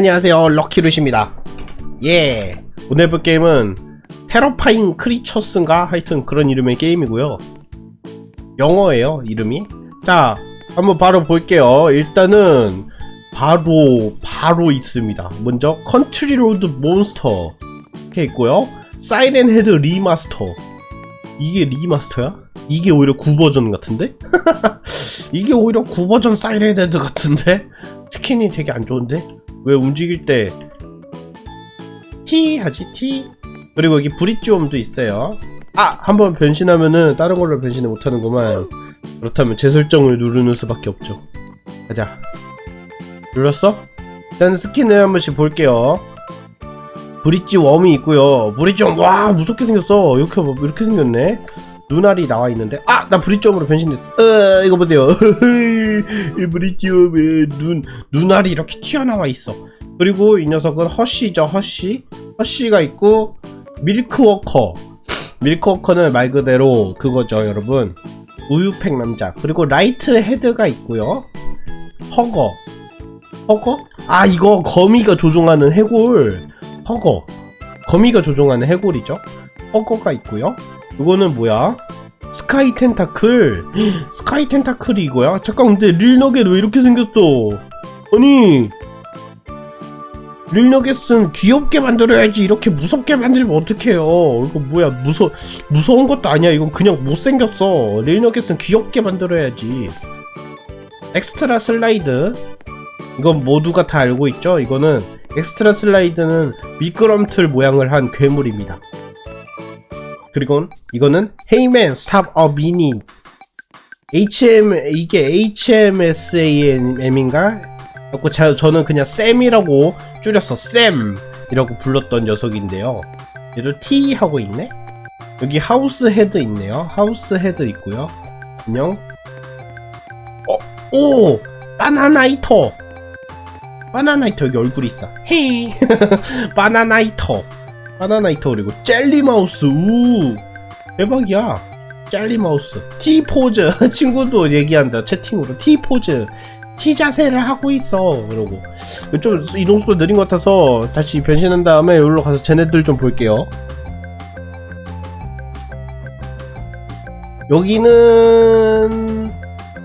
안녕하세요. 럭키루시입니다. 예. 오늘 해볼 게임은 테러파인 크리처스인가? 하여튼 그런 이름의 게임이고요. 영어예요 이름이. 자 한번 바로 볼게요. 일단은 바로 바로 있습니다. 먼저 컨트리 로드 몬스터 이렇게 있고요. 사이렌 헤드 리마스터 이게 리마스터야? 이게 오히려 9버전 같은데? 이게 오히려 9버전 사이렌 헤드 같은데? 스킨이 되게 안 좋은데? 왜 움직일 때 T 하지? T? 그리고 여기 브릿지홈도 있어요. 아! 한번 변신하면은 다른 걸로 변신을 못하는구만. 그렇다면 재설정을 누르는 수밖에 없죠. 가자. 눌렀어? 일단 스킨을 한 번씩 볼게요. 브릿지 웜이 있고요. 브릿지 웜와 무섭게 생겼어. 이렇게 뭐 이렇게 생겼네. 눈알이 나와 있는데. 아! 나 브릿지홈으로 변신됐어. 어 이거 보세요. 이 브릿지홈에 눈 눈알이 이렇게 튀어나와 있어. 그리고 이 녀석은 허쉬죠 허쉬. 허쉬가 있고 밀크워커. 밀크워커는 말 그대로 그거죠 여러분. 우유팩 남자. 그리고 라이트 헤드가 있고요. 허거. 허거? 아 이거 거미가 조종하는 해골. 허거. 거미가 조종하는 해골이죠. 허거가 있고요. 이거는 뭐야 스카이 텐타클. 스카이 텐타클이 이거야? 잠깐 근데 릴너겟 왜 이렇게 생겼어? 아니 릴너겟은 귀엽게 만들어야지 이렇게 무섭게 만들면 어떡해요? 이거 뭐야 무서 무서운 것도 아니야. 이건 그냥 못생겼어. 릴너겟은 귀엽게 만들어야지. 엑스트라 슬라이드. 이건 모두가 다 알고 있죠? 이거는 엑스트라 슬라이드는 미끄럼틀 모양을 한 괴물입니다 그리고 이거는 헤이맨 스탑 어 미니 HM 이게 HMSAM인가? 그래고 저는 그냥 쌤이라고 줄여서 쌤이라고 불렀던 녀석인데요. 얘를 T 하고 있네. 여기 하우스 헤드 있네요. 하우스 헤드 있고요. 안녕. 어, 오, 바나나 이터. 바나나 이터 여기 얼굴 있어. 헤. 바나나 이터. 바나나이터 그리고 젤리 마우스. 우. 대박이야. 젤리 마우스. T 포즈. 친구도 얘기한다. 채팅으로 T 포즈. T 자세를 하고 있어. 그러고 좀 이동 속도 느린 것 같아서 다시 변신한 다음에 여기로 가서 쟤네들 좀 볼게요. 여기는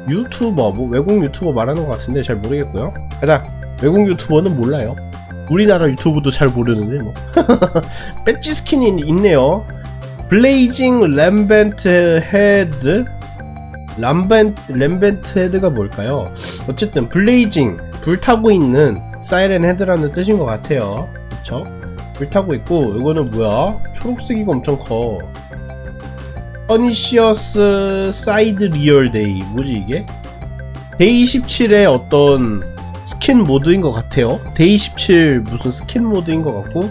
유튜버, 뭐 외국 유튜버 말하는 것 같은데 잘 모르겠고요. 가자. 외국 유튜버는 몰라요. 우리나라 유튜브도 잘 모르는데 뭐. 배지 스킨이 있네요. 블레이징 램벤트 헤드 람벤트 램벤트 헤드가 뭘까요? 어쨌든 블레이징 불타고 있는 사이렌 헤드라는 뜻인 것 같아요. 그쵸? 불타고 있고 이거는 뭐야? 초록색이가 엄청 커. 퍼니시어스 사이드 리얼 데이 뭐지 이게? 데이 17의 어떤 스킨 모드인 것 같아요. 데이 17 무슨 스킨 모드인 것 같고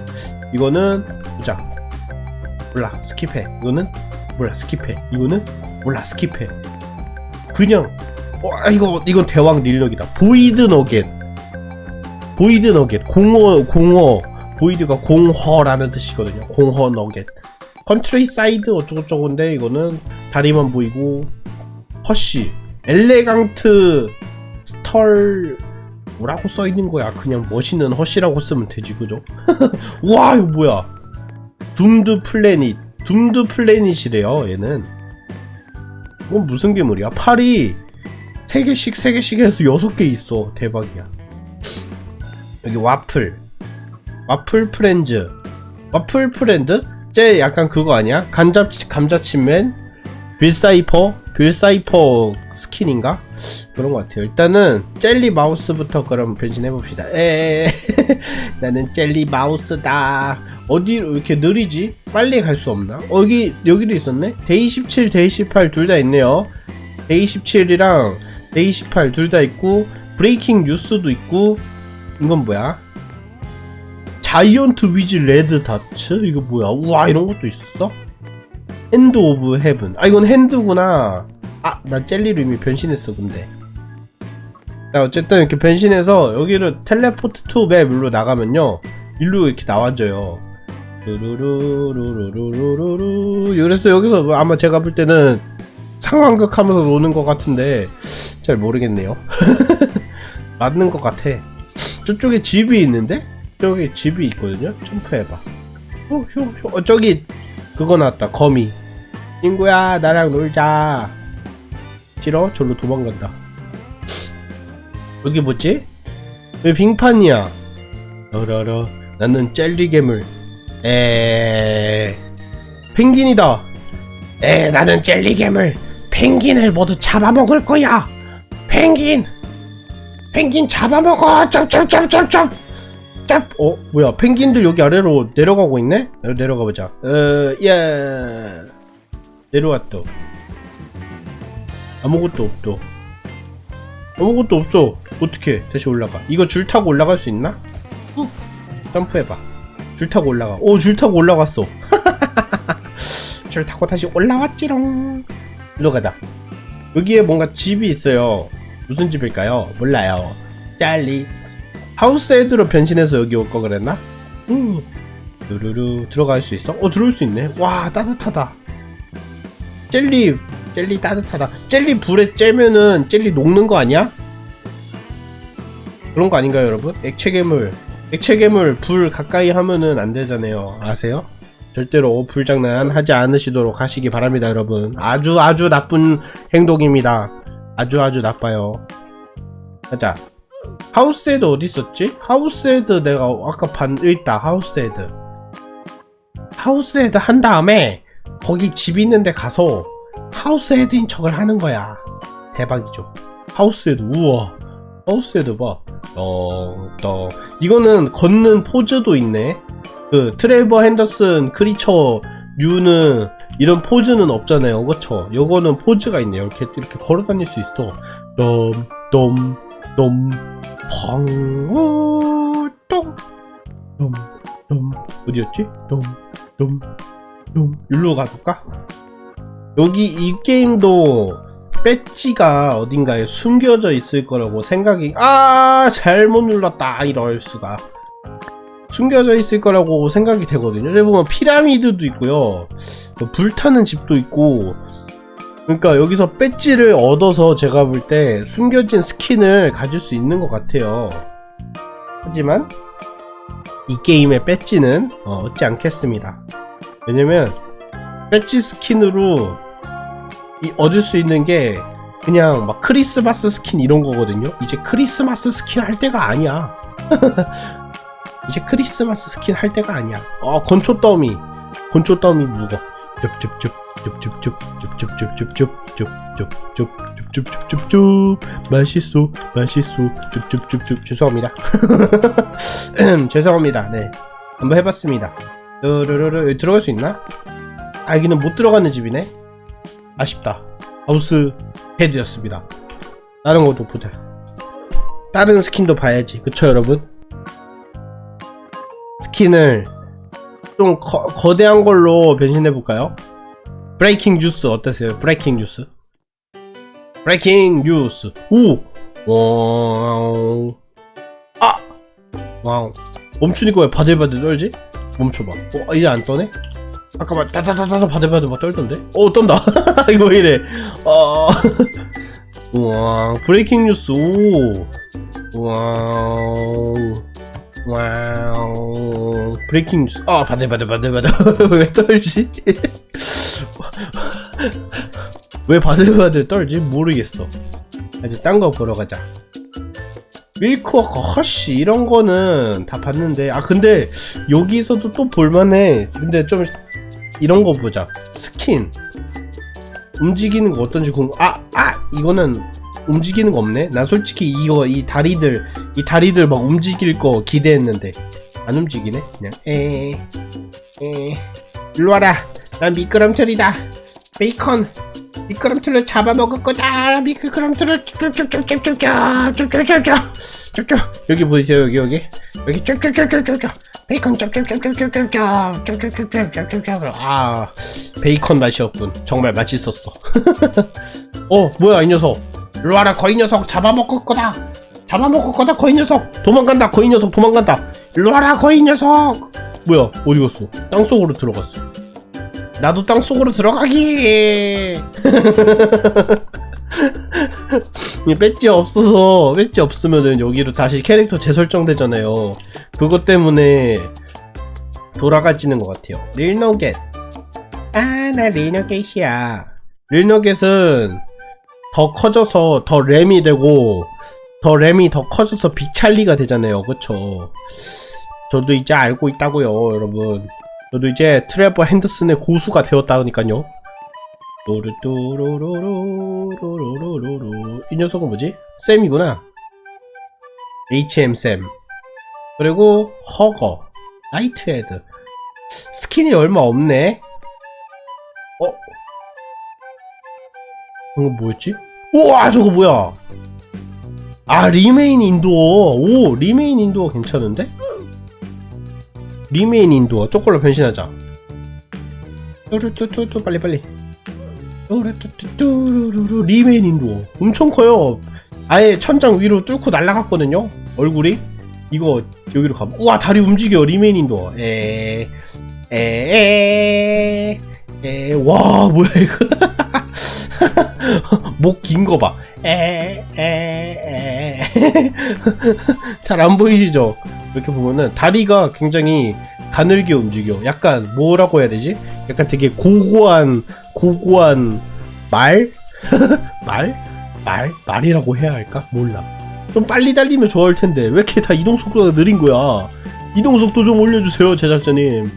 이거는 보자. 몰라 스킵해. 이거는 몰라 스킵해. 이거는 몰라 스킵해. 그냥 와 이거 이건 대왕 릴력이다. 보이드 너겟. 보이드 너겟. 공허 공허. 보이드가 공허라는 뜻이거든요. 공허 너겟. 컨트리 사이드 어쩌고저쩌고인데 이거는 다리만 보이고 허쉬 엘레강트 스털 뭐라고 써 있는 거야? 그냥 멋있는 허쉬라고 쓰면 되지 그죠? 와 이거 뭐야? 둠드 플래닛. 둠드 플래닛이래요 얘는. 이건 무슨 괴물이야? 팔이 3개씩 3개씩 해서 6개 있어. 대박이야. 여기 와플. 와플 프렌즈. 와플 프렌드? 쟤 약간 그거 아니야? 감자, 감자칩맨? 빌사이퍼? 빌사이퍼 스킨인가? 그런 것 같아요. 일단은 젤리 마우스부터 그럼 변신해 봅시다. 에에에 나는 젤리 마우스다. 어디로 이렇게 느리지? 빨리 갈 수 없나? 어, 여기, 여기도 있었네? 데이 17, 데이 18 둘 다 있네요. 데이 17이랑 데이 18 둘 다 있고, 브레이킹 뉴스도 있고, 이건 뭐야? 자이언트 위즈 레드 다츠? 이거 뭐야? 우와, 이런 것도 있었어? 핸드 오브 헤븐. 아, 이건 핸드구나. 아, 나 젤리로 이미 변신했어, 근데. 자, 어쨌든 이렇게 변신해서 여기를 텔레포트 투 맵으로 나가면요. 일로 이렇게 나와줘요. 루루루루루루루루. 그래서 여기서 아마 제가 볼 때는 상황극 하면서 노는 것 같은데 잘 모르겠네요. 맞는 것 같아. 저쪽에 집이 있는데? 저기 집이 있거든요? 점프해봐. 어, 흉, 흉. 어, 저기, 그거 나왔다. 거미. 친구야, 나랑 놀자. 싫어? 절로 도망간다. 여기 뭐지? 여기 빙판이야. 어라라. 나는 젤리 괴물. 에. 펭귄이다. 에, 나는 젤리 괴물. 펭귄을 모두 잡아먹을 거야. 펭귄. 펭귄 잡아먹어. 쩝쩝쩝쩝쩝. 짭. 어, 뭐야? 펭귄들 여기 아래로 내려가고 있네? 내려가 보자. 어, 예. 내려왔다. 아무것도 없어. 아무것도 없어. 어떻게 다시 올라가? 이거 줄 타고 올라갈 수 있나? 어. 점프해봐. 줄 타고 올라가. 오, 줄 타고 올라갔어. 줄 타고 다시 올라왔지롱. 일로 가자. 여기에 뭔가 집이 있어요. 무슨 집일까요? 몰라요. 짤리. 하우스 헤드로 변신해서 여기 올 거 그랬나? 음. 루루루 들어갈 수 있어? 어 들어올 수 있네. 와 따뜻하다. 젤리 젤리 따뜻하다. 젤리 불에 째면은 젤리 녹는 거 아니야? 그런 거 아닌가요, 여러분? 액체 괴물. 액체 괴물 불 가까이 하면은 안 되잖아요. 아세요? 절대로 불장난 하지 않으시도록 하시기 바랍니다, 여러분. 아주 아주 나쁜 행동입니다. 아주 아주 나빠요. 가자. 하우스헤드 어디 있었지? 하우스헤드 내가 아까 반 있다. 하우스헤드. 하우스헤드 한 다음에 거기 집 있는데 가서 하우스헤드인 척을 하는 거야. 대박이죠. 하우스헤드 우와. 하우스헤드 봐. 덩덩 이거는 걷는 포즈도 있네. 그 트레버 핸더슨 크리처 류는 이런 포즈는 없잖아요. 그쵸? 요거는 포즈가 있네요. 이렇게 이렇게 걸어 다닐 수 있어. 덤 덤 덤 방어 덤덤덤 어디였지? 덤 덤 덤 일로 가볼까? 여기 이 게임도 배지가 어딘가에 숨겨져 있을 거라고 생각이 아 잘못 눌렀다 이럴 수가 숨겨져 있을 거라고 생각이 되거든요. 여기 보면 피라미드도 있고요. 그 불타는 집도 있고 그러니까 여기서 배지를 얻어서 제가 볼 때 숨겨진 스킨을 가질 수 있는 것 같아요. 하지만 이 게임의 배지는 어, 얻지 않겠습니다. 왜냐면 배지 스킨으로 이 얻을 수 있는 게 그냥 막 크리스마스 스킨 이런 거거든요 이제 크리스마스 스킨 할 때가 아니야 이제 크리스마스 스킨 할 때가 아니야 어 건초 더미 건초 더미 무거 쭉쭉쭉쭉쭉쭉쭉쭉쭉쭉쭉쭉쭉쭉쭉쭉쭉쭉 맛있어 맛있어 쭉쭉쭉쭉 죄송합니다 죄송합니다 네 한번 해봤습니다 르르르르 들어갈 수 있나? 아 여기는 못 들어가는 집이네 아쉽다 하우스 헤드였습니다 다른 것도 보자 다른 스킨도 봐야지 그쵸 여러분 스킨을 좀 거, 거대한 걸로 변신해 볼까요? 브레이킹 뉴스 어떠세요? 브레이킹 뉴스. 브레이킹 뉴스. 오! 와우. 아! 와우. 멈추니까 왜 바들바들 떨지? 멈춰봐. 어, 이제 안 떠네? 아까 막 따다다다다 바들바들 막 떨던데? 어, 떤다. 이거 왜 이래. 어. 우와, 브레이킹 뉴스. 오. 와우. 와우. 브레이킹 뉴스. 아, 바들바들 바들바들. 왜 떨지? 왜 바들바들 떨지? 모르겠어. 이제 딴 거 보러 가자. 밀크워커, 허쉬, 이런 거는 다 봤는데, 아, 근데, 여기서도 또 볼만해. 근데 좀, 이런 거 보자. 스킨. 움직이는 거 어떤지 궁금, 아, 아! 이거는, 움직이는 거 없네? 난 솔직히 이거, 이 다리들, 이 다리들 막 움직일 거 기대했는데, 안 움직이네? 그냥, 에, 에, 일로 와라. 난 미끄럼틀이다. 베이컨. 미끄럼틀을 잡아먹을 거다. 미끄럼틀을 쭉쭉쭉쭉쭉쭉쭉쭉쭉쭉 쭉쭉 여기 보이세요? 여기 여기 여기 쭉쭉쭉쭉쭉쭉 베이컨 쭉쭉쭉쭉쭉쭉쭉쭉쭉쭉쭉쭉 아 베이컨 맛이었군. 정말 맛있었어. 어 뭐야 이 녀석? 일로 와라 거인 녀석 잡아먹을 거다. 잡아먹을 거다 거인 녀석. 도망간다 거인 녀석 도망간다. 일로 와라 거인 녀석. 뭐야 어디 갔어? 땅 속으로 들어갔어. 나도 땅 속으로 들어가기. 이 배지 없어서 배지 없으면은 여기로 다시 캐릭터 재설정되잖아요. 그것 때문에 돌아가지는 것 같아요. 릴너겟. 아, 나 릴너겟이야. 릴너겟은 더 커져서 더 램이 되고 더 램이 더 커져서 비찰리가 되잖아요. 그쵸? 저도 이제 알고 있다고요, 여러분. 저도 이제 트레버 핸드슨의 고수가 되었다니까요. 이 녀석은 뭐지? 쌤이구나. HM 쌤. 그리고 허거. 나이트헤드. 스킨이 얼마 없네. 어? 이거 뭐였지? 우와 저거 뭐야? 아 리메인 인도어. 오 리메인 인도어 괜찮은데? 리메인 인도어 쪼콜로 변신하자. 뚜루뚜뚜뚜 빨리 빨리. 뚜루뚜뚜뚜루루 리메인 인도어 엄청 커요. 아예 천장 위로 뚫고 날아갔거든요. 얼굴이 이거 여기로 가봐. 우와 다리 움직여 리메인 인도어. 에. 에에에 와 뭐야 이거 목 긴 거 봐. 에 에 에 잘 안 보이시죠? 이렇게 보면은 다리가 굉장히 가늘게 움직여. 약간 뭐라고 해야 되지? 약간 되게 고고한 고고한 말? 말? 말? 말이라고 해야 할까? 몰라. 좀 빨리 달리면 좋을 텐데 왜 이렇게 다 이동 속도가 느린 거야? 이동 속도 좀 올려주세요, 제작자님.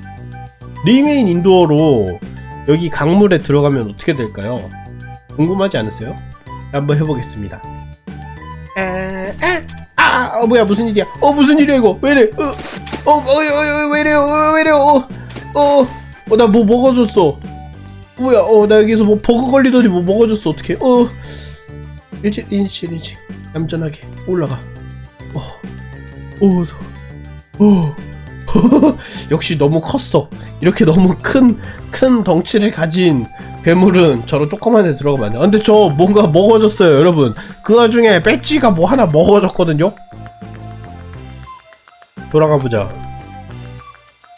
리메인 인도어로 여기 강물에 들어가면 어떻게 될까요? 궁금하지 않으세요? 한번 해보겠습니다. 아, 아, 아, 어, 뭐야 무슨 일이야? 어 무슨 일이야 이거? 왜래? 어, 어, 어, 어, 어 왜래? 어, 왜래? 어, 어, 어, 나 뭐 먹어줬어. 뭐야? 어, 나 여기서 뭐 버그 걸리더니 뭐 먹어줬어. 어떻게? 어, 일치, 일치, 일치. 얌전하게 올라가. 어, 오, 오. 역시 너무 컸어. 이렇게 너무 큰, 큰 덩치를 가진 괴물은 저런 조그만 데 들어가면 안 돼. 아, 근데 저 뭔가 먹어졌어요, 여러분. 그 와중에 배지가 뭐 하나 먹어졌거든요? 돌아가 보자.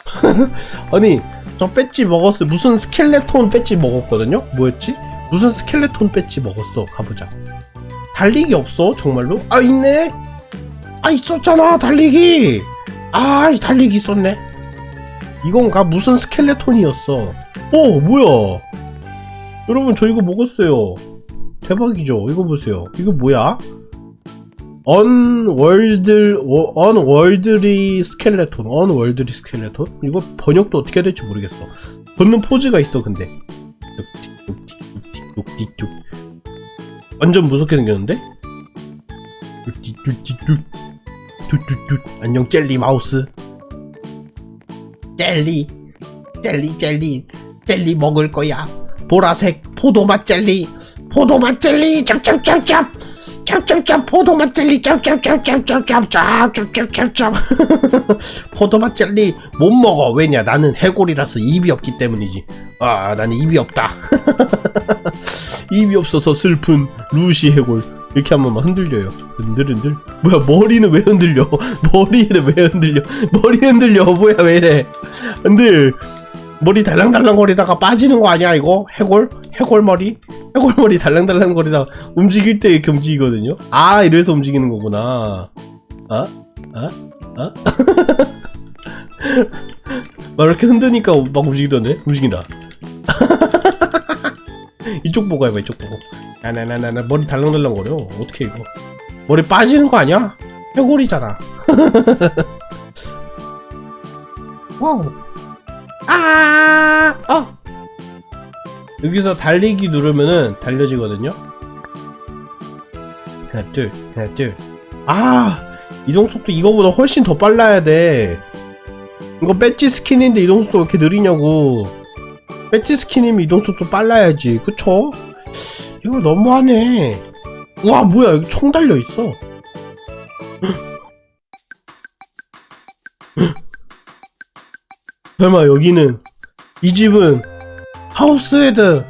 아니, 저 배지 먹었어요. 무슨 스켈레톤 배지 먹었거든요? 뭐였지? 무슨 스켈레톤 배지 먹었어. 가보자. 달리기 없어? 정말로? 아, 있네? 아, 있었잖아, 달리기! 아, 이 달리기 있었네. 이건가? 무슨 스켈레톤이었어. 어, 뭐야? 여러분, 저 이거 먹었어요. 대박이죠? 이거 보세요. 이거 뭐야? 언월드, 언월드리 스켈레톤. 언월드리 스켈레톤? 이거 번역도 어떻게 해야 될지 모르겠어. 걷는 포즈가 있어, 근데. 완전 무섭게 생겼는데? 안녕 젤리 마우스 젤리 젤리 젤리 젤리 먹을 거야 보라색 포도맛 젤리 포도맛 젤리 짭짭짭짭 짭짭짭 포도맛 젤리 짭짭짭짭짭짭짭짭짭짭짭 포도맛 젤리 못 먹어 왜냐 나는 해골이라서 입이 없기 때문이지 아 나는 입이 없다 입이 없어서 슬픈 루시 해골 이렇게 하면 막 흔들려요. 흔들흔들. 뭐야 머리는 왜 흔들려? 머리는 왜 흔들려? 머리 흔들려. 뭐야 왜 이래? 근데 머리 달랑달랑거리다가 빠지는 거 아니야 이거? 해골? 해골 머리? 해골 머리 달랑달랑거리다가 움직일 때 이렇게 움직이거든요. 아 이래서 움직이는 거구나. 어? 어? 어? 막 이렇게 흔드니까 막 움직이던데? 움직인다. 이쪽 보고 해봐 이쪽 보고. 나나나나 머리 달랑달랑거려 어떻게 이거 머리 빠지는 거 아니야? 해골이잖아 와우 아 어. 여기서 달리기 누르면은 달려지거든요 하나 둘 하나 둘 아 이동 속도 이거보다 훨씬 더 빨라야 돼 이거 배지 스킨인데 이동 속도 왜 이렇게 느리냐고 배지 스킨이면 이동 속도 빨라야지 그쵸? 이거 너무하네. 우와 뭐야 여기 총 달려 있어. 설마 여기는 이 집은 하우스헤드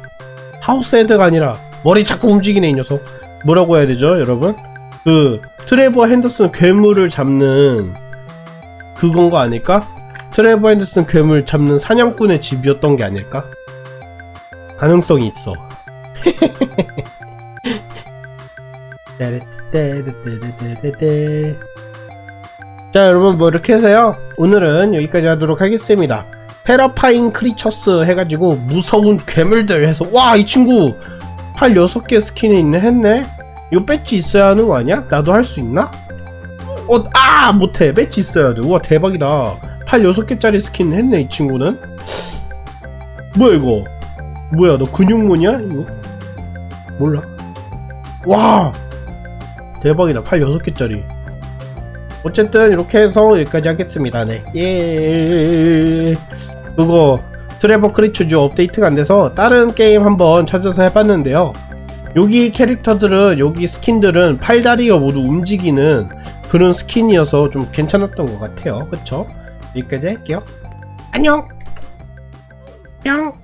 하우스헤드가 아니라 머리 자꾸 움직이네 이 녀석. 뭐라고 해야 되죠 여러분? 그 트레버 핸더슨 괴물을 잡는 그건 거 아닐까? 트레버 핸더슨 괴물 잡는 사냥꾼의 집이었던 게 아닐까? 가능성이 있어. 자 여러분 뭐 이렇게 해서요. 오늘은 여기까지 하도록 하겠습니다. 테라파인 크리처스 해가지고 무서운 괴물들 해서 와 이 친구! 팔 6개 스킨이 있네 했네? 이거 배지 있어야 하는 거 아니야? 나도 할 수 있나? 어, 아! 못해. 배지 있어야 돼. 우와 대박이다. 팔 6개짜리 스킨 했네 이 친구는. 뭐야 이거? 뭐야 너 근육모냐 이거? 몰라. 와! 대박이다. 팔 6개짜리 어쨌든 이렇게 해서 여기까지 하겠습니다. 네. 예. 그거 트레버 크리처즈 업데이트가 안 돼서 다른 게임 한번 찾아서 해봤는데요. 여기 캐릭터들은 여기 스킨들은 팔다리가 모두 움직이는 그런 스킨이어서 좀 괜찮았던 것 같아요. 그쵸? 여기까지 할게요. 안녕! 뿅